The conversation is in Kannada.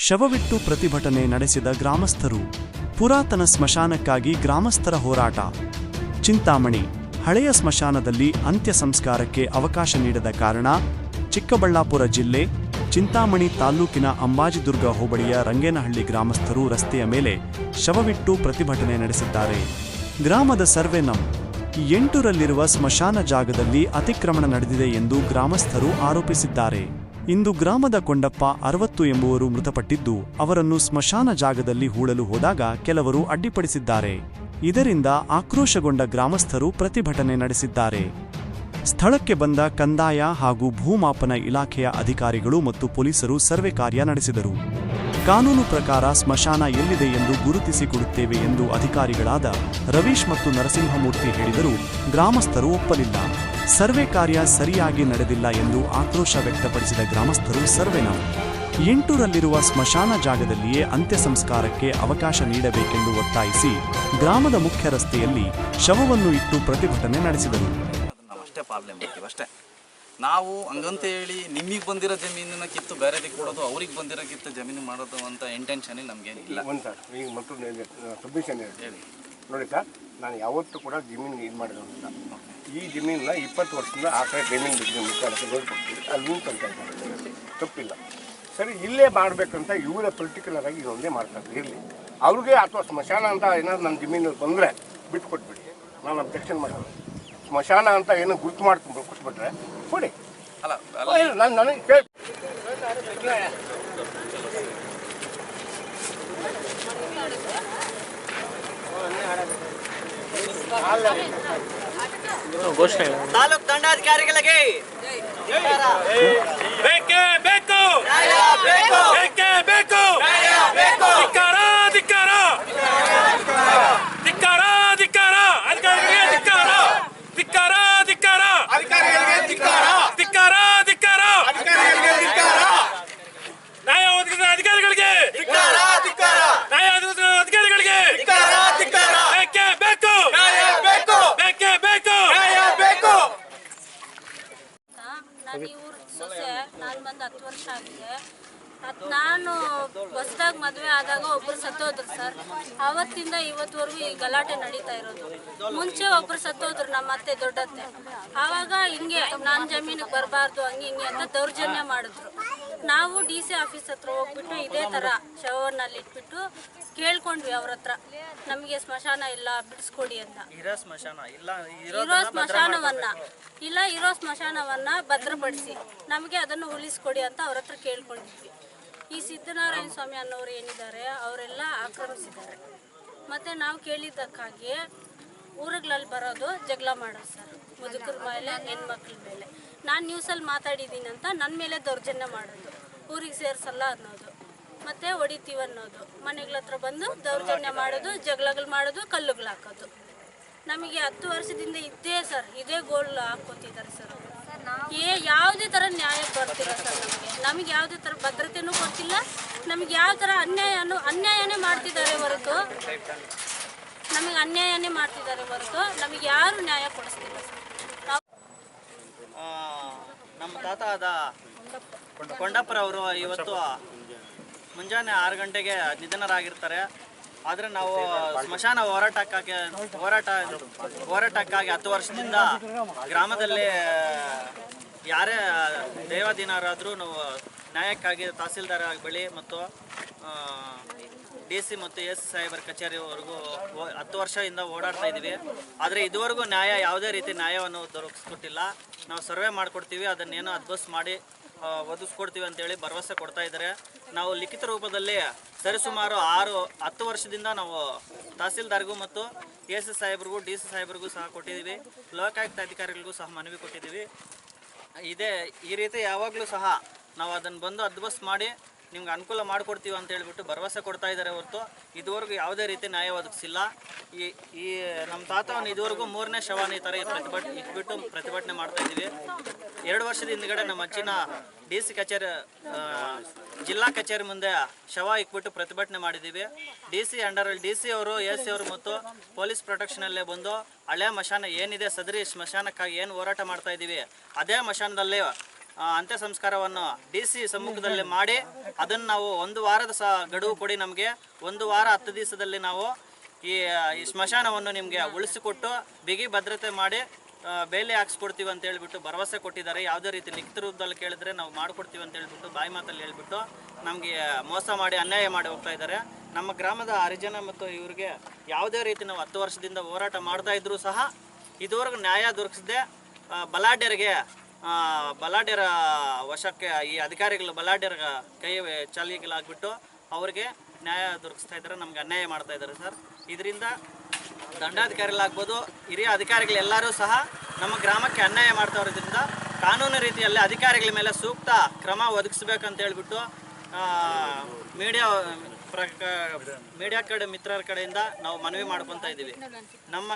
ಶವವಿಟ್ಟು ಪ್ರತಿಭಟನೆ ನಡೆಸಿದ ಗ್ರಾಮಸ್ಥರು. ಪುರಾತನ ಸ್ಮಶಾನಕ್ಕಾಗಿ ಗ್ರಾಮಸ್ಥರ ಹೋರಾಟ. ಚಿಂತಾಮಣಿ, ಹಳೆಯ ಸ್ಮಶಾನದಲ್ಲಿ ಅಂತ್ಯ ಸಂಸ್ಕಾರಕ್ಕೆ ಅವಕಾಶ ನೀಡದ ಕಾರಣ, ಚಿಕ್ಕಬಳ್ಳಾಪುರ ಜಿಲ್ಲೆ, ಚಿಂತಾಮಣಿ ತಾಲ್ಲೂಕಿನ ಅಂಬಾಜಿದುರ್ಗ ಹೋಬಳಿಯ ರಂಗೇನಹಳ್ಳಿ ಗ್ರಾಮಸ್ಥರು ರಸ್ತೆಯ ಮೇಲೆ ಶವವಿಟ್ಟು ಪ್ರತಿಭಟನೆ ನಡೆಸಿದ್ದಾರೆ. ಗ್ರಾಮದ ಸರ್ವೆ ನಂ. ಎಂಟರಲ್ಲಿರುವ ಸ್ಮಶಾನ ಜಾಗದಲ್ಲಿ ಅತಿಕ್ರಮಣ ನಡೆದಿದೆ ಎಂದು ಗ್ರಾಮಸ್ಥರು ಆರೋಪಿಸಿದ್ದಾರೆ. ಇಂದು ಗ್ರಾಮದ ಕೊಂಡಪ್ಪ ಅರವತ್ತು ಎಂಬುವರು ಮೃತಪಟ್ಟಿದ್ದು, ಅವರನ್ನು ಸ್ಮಶಾನ ಜಾಗದಲ್ಲಿ ಹೂಳಲು ಹೋದಾಗ ಕೆಲವರು ಅಡ್ಡಿಪಡಿಸಿದ್ದಾರೆ. ಇದರಿಂದ ಆಕ್ರೋಶಗೊಂಡ ಗ್ರಾಮಸ್ಥರು ಪ್ರತಿಭಟನೆ ನಡೆಸಿದ್ದಾರೆ. ಸ್ಥಳಕ್ಕೆ ಬಂದ ಕಂದಾಯ ಹಾಗೂ ಭೂಮಾಪನ ಇಲಾಖೆಯ ಅಧಿಕಾರಿಗಳು ಮತ್ತು ಪೊಲೀಸರು ಸರ್ವೆ ಕಾರ್ಯ ನಡೆಸಿದರು. ಕಾನೂನು ಪ್ರಕಾರ ಸ್ಮಶಾನ ಎಲ್ಲಿದೆ ಎಂದು ಗುರುತಿಸಿಕೊಡುತ್ತೇವೆ ಎಂದು ಅಧಿಕಾರಿಗಳಾದ ರವೀಶ್ ಮತ್ತು ನರಸಿಂಹಮೂರ್ತಿ ಹೇಳಿದರೂ, ಗ್ರಾಮಸ್ಥರು ಒಪ್ಪಲಿಲ್ಲ. ಸರ್ವೆ ಕಾರ್ಯ ಸರಿಯಾಗಿ ನಡೆದಿಲ್ಲ ಎಂದು ಆಕ್ರೋಶ ವ್ಯಕ್ತಪಡಿಸಿದ ಗ್ರಾಮಸ್ಥರು ಸರ್ವೆನ ಎಂಟೂರಲ್ಲಿರುವ ಸ್ಮಶಾನ ಜಾಗದಲ್ಲಿಯೇ ಅಂತ್ಯ ಸಂಸ್ಕಾರಕ್ಕೆ ಅವಕಾಶ ನೀಡಬೇಕೆಂದು ಒತ್ತಾಯಿಸಿ ಗ್ರಾಮದ ಮುಖ್ಯ ರಸ್ತೆಯಲ್ಲಿ ಶವವನ್ನು ಇಟ್ಟು ಪ್ರತಿಭಟನೆ ನಡೆಸಿದರು. ನಾವು ಅಷ್ಟೇ. ನಾವು ಹಂಗಂತ ಹೇಳಿ ನಿಮಗೆ ಬಂದಿರೋ ಜಮೀನನ್ನ ಕಿತ್ತು ಬೇರೆದಕ್ಕೆ ಕೊಡೋದು ಅವ್ರಿಗೆ ಬಂದಿರೋ ಕಿತ್ತು ಜಮೀನು ಮಾಡೋದು ಅಂತ ಇಂಟೆನ್ಷನ್ ನಮಗೇನಿಲ್ಲ. ಒಂದು ಸರ್ ಈಗ ಮತ್ತೊಂದು ಸಬ್ಮಿಷನ್ ಹೇಳಿ. ನೋಡಿ ಸರ್ ನಾನು ಯಾವತ್ತೂ ಕೂಡ ಜಮೀನು ಇದು ಮಾಡಿರೋದಿಲ್ಲ. ಈ ಜಮೀನನ್ನ ಇಪ್ಪತ್ತು ವರ್ಷದಿಂದ ಆ ಕಡೆ ಜಮೀನು ಬಿದ್ದು ನೋಡ್ಕೊಡ್ತೀವಿ ಅಲ್ಲಿ ಅಂತ ತಪ್ಪಿಲ್ಲ. ಸರಿ ಇಲ್ಲೇ ಮಾಡಬೇಕಂತ ಇವರ ಪರ್ಟಿಕ್ಯುಲರ್ ಆಗಿ ಇದೊಂದೇ ಮಾಡ್ತಾರೆ ಇರಲಿ. ಅವ್ರಿಗೆ ಅಥವಾ ಸ್ಮಶಾನ ಅಂತ ಏನಾದ್ರು ನನ್ನ ಜಮೀನು ಬಂದರೆ ಬಿಟ್ಕೊಟ್ಬಿಡಿ. ನಾನು ಅಬ್ಜೆಕ್ಷನ್ ಮಾಡೋದು ಸ್ಮಶಾನ ಅಂತ ಏನು ಗುರುತು ಮಾಡ್ಕೊಂಡು ಕೊಟ್ಬಿಟ್ರೆ ಕೊಡಿ. ಅಲ್ಲ ಅಲ್ಲ. ನಾನು ನನಗೆ ಕೇಳಿ ತಾಲೂಕ್ ದಂಡಾಧಿಕಾರಿಗಳಿಗೆ ಹೊಸ್ದಾಗಿ ಮದುವೆ ಆದಾಗ ಒಬ್ರು ಸತ್ತೋದ್ರು ಸರ್. ಅವತ್ತಿಂದ ಇವತ್ತುವರೆಗೂ ಈ ಗಲಾಟೆ ನಡೀತಾ ಇರೋದು. ಮುಂಚೆ ಒಬ್ರು ಸತ್ತೋದ್ರು ನಮ್ಮ ಅತ್ತೆ ದೊಡ್ಡತ್ತೆ. ಆವಾಗ ಹಿಂಗೆ ನನ್ನ ಜಮೀನಿಗೆ ಬರಬಾರ್ದು ಹಂಗೆ ಹಿಂಗೆ ಅಂತ ದೌರ್ಜನ್ಯ ಮಾಡಿದ್ರು. ನಾವು ಡಿ ಸಿ ಆಫೀಸ್ ಹತ್ರ ಹೋಗ್ಬಿಟ್ಟು ಇದೇ ಥರ ಶವವನ್ನಲ್ಲಿ ಇಟ್ಬಿಟ್ಟು ಕೇಳ್ಕೊಂಡ್ವಿ ಅವ್ರ ಹತ್ರ. ನಮಗೆ ಸ್ಮಶಾನ ಇಲ್ಲ ಬಿಡಿಸ್ಕೊಡಿ ಅಂತ. ಇರೋ ಸ್ಮಶಾನ? ಇಲ್ಲ ಇರೋ ಸ್ಮಶಾನವನ್ನ. ಇಲ್ಲ ಇರೋ ಸ್ಮಶಾನವನ್ನ ಭದ್ರಪಡಿಸಿ. ನಮಗೆ ಅದನ್ನು ಉಳಿಸ್ಕೊಡಿ ಅಂತ ಅವ್ರ ಹತ್ರ ಕೇಳ್ಕೊಂಡಿದ್ವಿ. ಈ ಸಿದ್ದನಾರಾಯಣ ಸ್ವಾಮಿ ಅನ್ನೋರು ಏನಿದ್ದಾರೆ ಅವರೆಲ್ಲ ಆಕ್ರಮಿಸಿದ್ದಾರೆ. ಮತ್ತೆ ನಾವು ಕೇಳಿದ್ದಕ್ಕಾಗಿ ಊರುಗಳಲ್ಲಿ ಬರೋದು ಜಗಳ ಮಾಡೋದು ಸರ್ ಮುದುಕರ ಮೇಲೆ ಹೆಣ್ಮಕ್ಳ ಮೇಲೆ. ನಾನು ನ್ಯೂಸಲ್ಲಿ ಮಾತಾಡಿದ್ದೀನಿ ಅಂತ ನನ್ನ ಮೇಲೆ ದೌರ್ಜನ್ಯ ಮಾಡೋದು ಊರಿಗೆ ಸೇರಿಸಲ್ಲ ಅನ್ನೋದು ಮತ್ತೆ ಹೊಡಿತೀವಿ ಅನ್ನೋದು. ಮನೆಗಳ ಹತ್ರ ಬಂದು ದೌರ್ಜನ್ಯ ಮಾಡೋದು ಜಗಳಗಳು ಮಾಡೋದು ಕಲ್ಲುಗಳು ಹಾಕೋದು. ನಮಗೆ ಹತ್ತು ವರ್ಷದಿಂದ ಇದ್ದೇ ಸರ್ ಇದೇ ಗೋಲ್ ಹಾಕೋತಿದ್ದಾರೆ ಸರ್ ಏ ಯಾವುದೇ ಥರ ನಮಗೆ ಯಾವುದೇ ಥರ ಭದ್ರತೆನೂ ಕೊಡ್ತಿಲ್ಲ ನಮಗೆ ಯಾವ ಥರ ಅನ್ಯಾಯನೂ, ಅನ್ಯಾಯನೇ ಮಾಡ್ತಿದ್ದಾರೆ ಹೊರತು. ನಮಗೆ ಅನ್ಯಾಯನೇ ಮಾಡ್ತಿದ್ದಾರೆ ಹೊರತು. ನಮಗೆ ಯಾರು ನ್ಯಾಯ ಕೊಡಿಸ್ತಿಲ್ಲ ನಮ್ಮ ತಾತ ಆದ ಕೊಂಡಪ್ಪರವರು ಇವತ್ತು ಮುಂಜಾನೆ ಆರು ಗಂಟೆಗೆ ನಿಧನರಾಗಿರ್ತಾರೆ. ಆದರೆ ನಾವು ಸ್ಮಶಾನ ಹೋರಾಟಕ್ಕಾಗಿ, ಹೋರಾಟ, ಹೋರಾಟಕ್ಕಾಗಿ ಹತ್ತು ವರ್ಷದಿಂದ ಗ್ರಾಮದಲ್ಲಿ ಯಾರೇ ದೇವಾಧೀನರಾದರೂ ನಾವು ನ್ಯಾಯಕ್ಕಾಗಿ ತಹಸೀಲ್ದಾರ್ ಬಳಿ ಮತ್ತು ಡಿ ಸಿ ಮತ್ತು ಎಸ್ ಸಾಹೇಬರ ಕಚೇರಿವರೆಗೂ ಹತ್ತು ವರ್ಷದಿಂದ ಓಡಾಡ್ತಾ ಇದ್ದೀವಿ. ಆದರೆ ಇದುವರೆಗೂ ನ್ಯಾಯ ಯಾವುದೇ ರೀತಿ ನ್ಯಾಯವನ್ನು ದೊರಕಿಸ್ಕೊಟ್ಟಿಲ್ಲ. ನಾವು ಸರ್ವೆ ಮಾಡಿಕೊಡ್ತೀವಿ, ಅದನ್ನೇನೋ ಅದ್ಬಸ್ ಮಾಡಿ ಒದಗಿಸ್ಕೊಡ್ತೀವಿ ಅಂತೇಳಿ ಭರವಸೆ ಕೊಡ್ತಾ ಇದ್ದಾರೆ. ನಾವು ಲಿಖಿತ ರೂಪದಲ್ಲಿ ಸರಿಸುಮಾರು ಆರು, ಹತ್ತು ವರ್ಷದಿಂದ ನಾವು ತಹಸೀಲ್ದಾರ್ಗೂ ಮತ್ತು ಎಸ್ ಎಸ್ ಸಾಹೇಬ್ರಿಗೂ, ಡಿ ಸಿ ಸಾಹೇಬ್ರಿಗೂ ಸಹ ಕೊಟ್ಟಿದ್ದೀವಿ. ಲೋಕಾಯುಕ್ತ ಅಧಿಕಾರಿಗಳಿಗೂ ಸಹ ಮನವಿ ಕೊಟ್ಟಿದ್ದೀವಿ. ಇದೇ ಈ ರೀತಿ ಯಾವಾಗಲೂ ಸಹ ನಾವು ಅದನ್ನು ಬಂದು ಅದ್ಬಸ್ ಮಾಡಿ ನಿಮ್ಗೆ ಅನುಕೂಲ ಮಾಡಿಕೊಡ್ತೀವಿ ಅಂತ ಹೇಳಿಬಿಟ್ಟು ಭರವಸೆ ಕೊಡ್ತಾ ಇದ್ದಾರೆ ಹೊರತು. ಇದುವರೆಗೂ ಯಾವುದೇ ರೀತಿ ನ್ಯಾಯ ಒದಗಿಸಿಲ್ಲ. ಈ ಈ, ನಮ್ಮ ತಾತವನ್ನು ಇದುವರೆಗೂ ಮೂರನೇ ಶವಾನ ಈ ಥರ ಪ್ರತಿಭಟನೆ ಇಟ್ಬಿಟ್ಟು ಪ್ರತಿಭಟನೆ ಮಾಡ್ತಾ ಇದ್ದೀವಿ. ಎರಡು ವರ್ಷದ ಹಿಂದ್ಗಡೆ ನಮ್ಮ ಅಜ್ಜಿನ ಡಿ ಸಿ ಕಚೇರಿ ಜಿಲ್ಲಾ ಕಚೇರಿ ಮುಂದೆ ಶವ ಇಕ್ಬಿಟ್ಟು ಪ್ರತಿಭಟನೆ ಮಾಡಿದ್ದೀವಿ. ಡಿ ಸಿ ಅಂಡರಲ್ಲಿ ಡಿ ಸಿ ಅವರು, ಎ ಸಿ ಅವರು ಮತ್ತು ಪೊಲೀಸ್ ಪ್ರೊಟೆಕ್ಷನಲ್ಲೇ ಬಂದು ಹಳೆ ಮಶಾನ ಏನಿದೆ, ಸದರಿ ಸ್ಮಶಾನಕ್ಕಾಗಿ ಏನು ಹೋರಾಟ ಮಾಡ್ತಾ ಇದ್ದೀವಿ, ಅದೇ ಮಶಾನದಲ್ಲಿ ಅಂತ್ಯ ಸಂಸ್ಕಾರವನ್ನು ಡಿ ಸಿ ಸಮ್ಮುಖದಲ್ಲಿ ಮಾಡಿ ಅದನ್ನು ನಾವು ಒಂದು ವಾರದ ಸಹ ಗಡುವು ಕೊಡಿ ನಮಗೆ. ಒಂದು ವಾರ ಹತ್ತು ದಿವಸದಲ್ಲಿ ನಾವು ಈ ಈ ಸ್ಮಶಾನವನ್ನು ನಿಮಗೆ ಉಳಿಸಿಕೊಟ್ಟು ಬಿಗಿ ಭದ್ರತೆ ಮಾಡಿ ಬೇಲಿ ಹಾಕ್ಸ್ಕೊಡ್ತೀವಿ ಅಂತ ಹೇಳ್ಬಿಟ್ಟು ಭರವಸೆ ಕೊಟ್ಟಿದ್ದಾರೆ. ಯಾವುದೇ ರೀತಿ ಲಿಖಿತ ರೂಪದಲ್ಲಿ ಕೇಳಿದ್ರೆ ನಾವು ಮಾಡಿಕೊಡ್ತೀವಿ ಅಂತ ಹೇಳ್ಬಿಟ್ಟು ಬಾಯಿ ಮಾತಲ್ಲಿ ಹೇಳ್ಬಿಟ್ಟು ನಮಗೆ ಮೋಸ ಮಾಡಿ, ಅನ್ಯಾಯ ಮಾಡಿ ಹೋಗ್ತಾ ಇದ್ದಾರೆ. ನಮ್ಮ ಗ್ರಾಮದ ಹರಿಜನ ಮತ್ತು ಇವರಿಗೆ ಯಾವುದೇ ರೀತಿ ನಾವು ಹತ್ತು ವರ್ಷದಿಂದ ಹೋರಾಟ ಮಾಡ್ತಾ ಇದ್ರೂ ಸಹ ಇದುವರೆಗೂ ನ್ಯಾಯ ದೊರಕಿಸದೆ ಬಲಾಢ್ಯರಿಗೆ ಬಲಾಢ್ಯರ ವಶಕ್ಕೆ ಈ ಅಧಿಕಾರಿಗಳು ಬಲಾಢ್ಯರ ಕೈ ಚಾಲಿಗಳಾಗ್ಬಿಟ್ಟು ಅವ್ರಿಗೆ ನ್ಯಾಯ ದೊರಕಿಸ್ತಾ ಇದ್ದಾರೆ, ನಮ್ಗೆ ಅನ್ಯಾಯ ಮಾಡ್ತಾ ಇದ್ದಾರೆ ಸರ್. ಇದರಿಂದ ದಂಡಾಧಿಕಾರಿಗಳಾಗ್ಬೋದು, ಹಿರಿಯ ಅಧಿಕಾರಿಗಳೆಲ್ಲರೂ ಸಹ ನಮ್ಮ ಗ್ರಾಮಕ್ಕೆ ಅನ್ಯಾಯ ಮಾಡ್ತಾ ಇರೋದ್ರಿಂದ ಕಾನೂನು ರೀತಿಯಲ್ಲಿ ಅಧಿಕಾರಿಗಳ ಮೇಲೆ ಸೂಕ್ತ ಕ್ರಮ ಒದಗಿಸ್ಬೇಕಂತ ಹೇಳ್ಬಿಟ್ಟು ಮೀಡಿಯಾ ಪ್ರಕ ಮೀಡಿಯಾ ಕಡೆ, ಮಿತ್ರರ ಕಡೆಯಿಂದ ನಾವು ಮನವಿ ಮಾಡ್ಕೊತಾ ಇದ್ದೀವಿ. ನಮ್ಮ